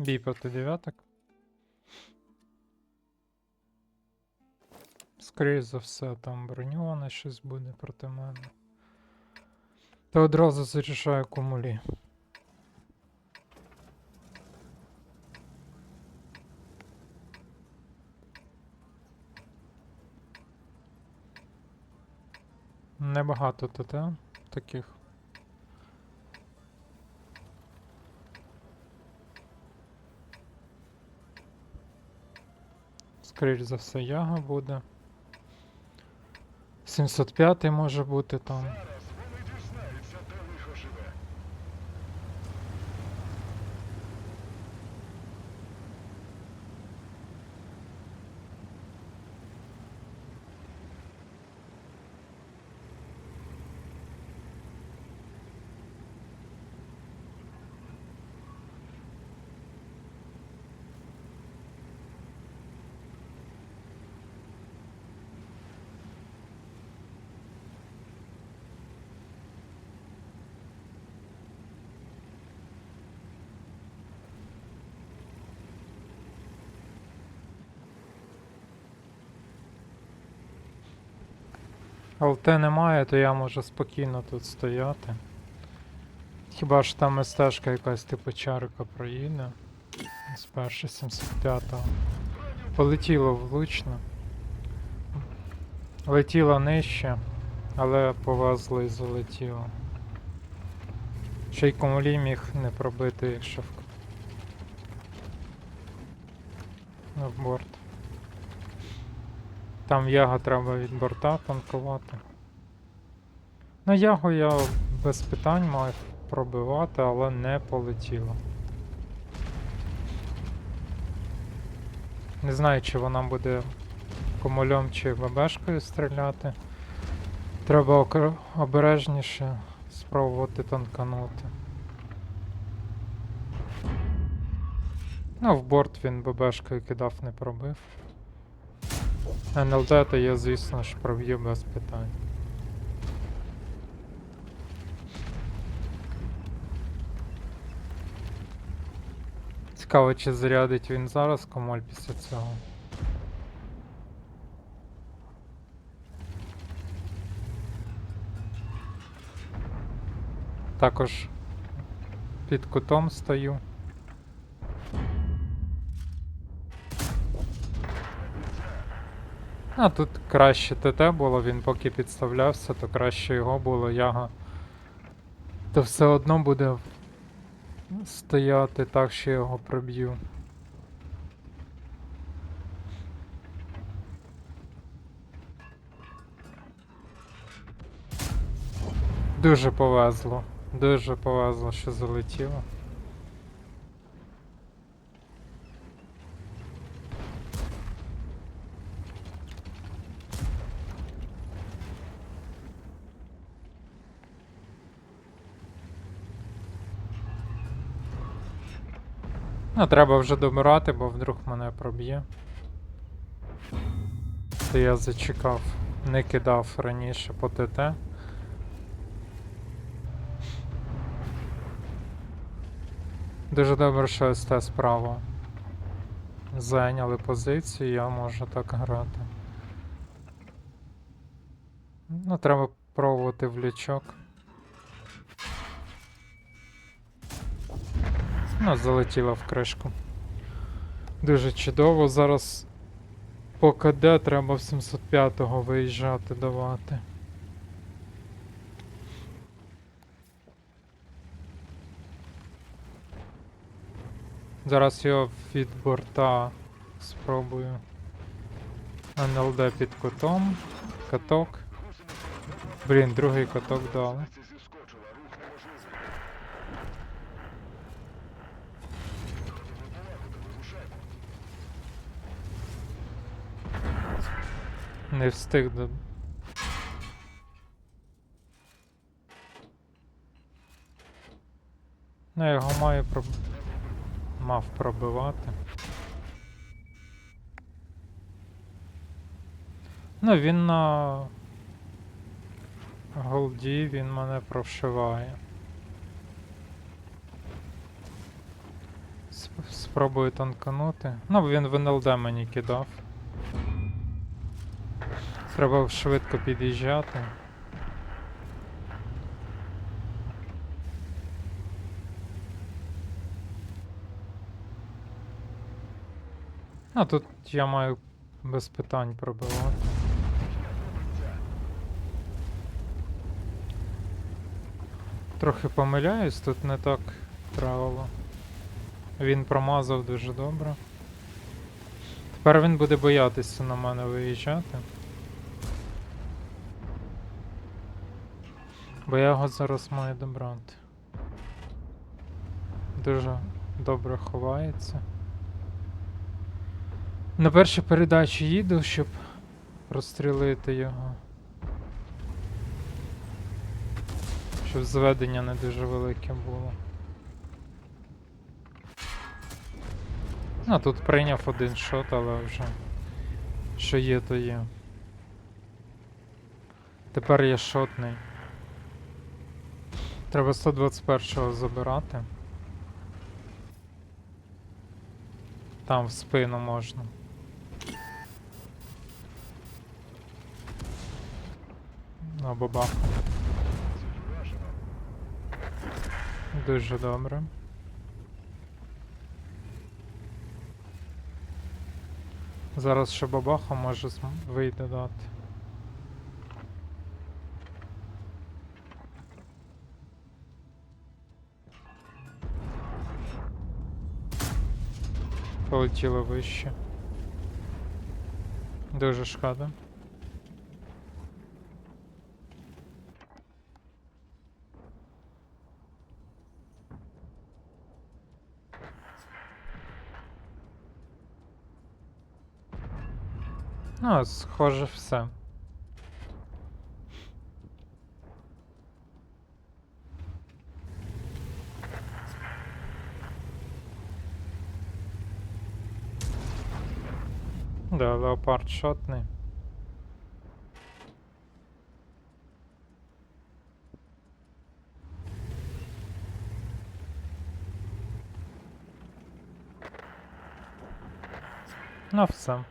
Бій проти дев'яток. Скоріше за все, там броньоване щось буде проти мене. Та одразу зарішаю кумулі. Небагато ТТ таких. Скоріш за все, яга буде. 705 може бути там. ЛТ немає, то я можу спокійно тут стояти. Хіба ж там стежка якась типу чарика проїде. З першої 75-го. Полетіло влучно. Летіло нижче, але повезло і залетіло. Ще й комулі міг не пробити, якщо в... В борт. Там яга треба від борта танкувати. Ну, ягу я без питань мав пробивати, але не полетіло. Не знаю, чи вона буде комульом чи ВБшкою стріляти. Треба обережніше спробувати танканути. Ну, в борт він ББшкою кидав, не пробив. НЛД то я, звісно ж, проб'ю без питань. Цікаво, чи зарядить він зараз комоль після цього. Також під кутом стою. А тут краще ТТ було, він поки підставлявся, то краще його було, яга. То все одно буде стояти так, що я його проб'ю. Дуже повезло. Дуже повезло, що залетіло. Ну, треба вже добирати, бо вдруг мене проб'є. То я зачекав, не кидав раніше по ТТ. Дуже добре, що СТ справа. Зайняли позицію, я можу так грати. Ну, треба пробувати в лючок. Ну, залетіла в кришку. Дуже чудово. Зараз по КД треба в 705-го виїжджати давати. Зараз його від борта спробую. НЛД під кутом. Каток. Блін, другий каток дали. Не встиг до. Ну, я його маю проб... мав пробивати. Ну, він на голді він мене прошиває. Сп- Спробую танканути. Ну, він в НЛД мені кидав. Треба швидко під'їжджати. А тут я маю без питань пробивати. Трохи помиляюсь, тут не так правило. Він промазав дуже добре. Тепер він буде боятися на мене виїжджати. Бо я його зараз маю добрати. Дуже добре ховається. На першій передачі їду, щоб розстрілити його. Щоб зведення не дуже велике було. Ну, тут прийняв один шот, але вже що є, то є. Тепер я шотний. Треба 121-го забирати. Там в спину можна. На. Вражено. Дуже добре. Зараз ще бабаха може вийде дати. Полетіло вище. Дуже шкода. Ну, схоже, все. Да, леопард шотний. Ну, все.